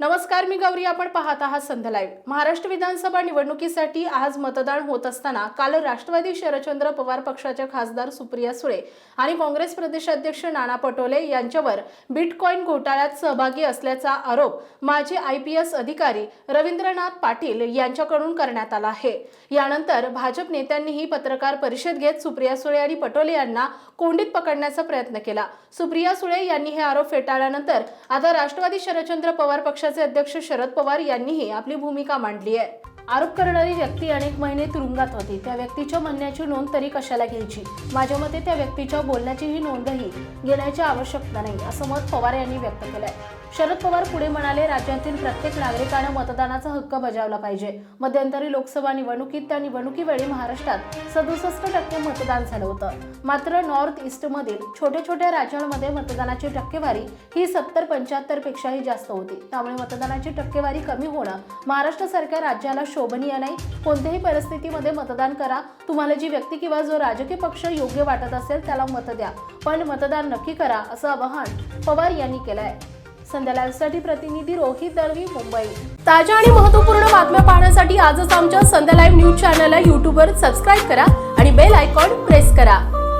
नमस्कार मी गौरी. आपण पाहत आहात संध्या लाईव्ह. महाराष्ट्र विधानसभा निवडणुकीसाठी आज मतदान होत असताना काल राष्ट्रवादी शरदचंद्र पवार पक्षाच्या खासदार सुप्रिया सुळे आणि काँग्रेस प्रदेशाध्यक्ष नाना पटोले यांच्यावर बिटकॉईन घोटाळ्यात सहभागी असल्याचा आरोप माजी आय पी एस अधिकारी रवींद्रनाथ पाटील यांच्याकडून करण्यात आला आहे. यानंतर भाजप नेत्यांनीही पत्रकार परिषद घेत सुप्रिया सुळे आणि पटोले यांना कोंडीत पकडण्याचा प्रयत्न केला. सुप्रिया सुळे यांनी हे आरोप फेटाळल्यानंतर आता राष्ट्रवादी शरदचंद्र पवार पक्ष पक्षाचे अध्यक्ष शरद पवार यांनीही आपली भूमिका मांडली आहे. आरोप करणारी व्यक्ती अनेक महिने तुरुंगात होती. त्या व्यक्तीच्या म्हणण्याची नोंद तरी कशाला घ्यायची? माझ्या मते त्या व्यक्तीच्या बोलण्याचीही नोंदही घेण्याची आवश्यकता नाही असं मत पवार यांनी व्यक्त केलंय. शरद पवार पुढे म्हणाले राज्यातील प्रत्येक नागरिकानं मतदानाचा हक्क बजावला पाहिजे. मध्यंतरी लोकसभा निवडणुकीत त्या निवडणुकीवेळी महाराष्ट्रात सदुसष्ट टक्के मतदान झालं होतं. मात्र नॉर्थ ईस्टमधील छोट्या छोट्या राज्यांमध्ये मतदानाची टक्केवारी ही सत्तर पंच्याहत्तर पेक्षाही जास्त होती. त्यामुळे मतदानाची टक्केवारी कमी होणं महाराष्ट्रासारख्या राज्याला शोभनीय नाही. कोणत्याही परिस्थितीमध्ये मतदान करा. तुम्हाला जी व्यक्ती किंवा जो राजकीय पक्ष योग्य वाटत असेल त्याला मत द्या. पण मतदान नक्की करा असं आवाहन पवार यांनी केलं आहे संध्या लाईव्हसाठी प्रतिनिधी रोहित दळवी मुंबई. ताज्या आणि महत्त्वपूर्ण बातम्या पाहण्यासाठी आजच आमच्या संध्या लाईव्ह न्यूज चॅनलला यूट्यूबवर सबस्क्राईब करा आणि बेल आयकॉन प्रेस करा.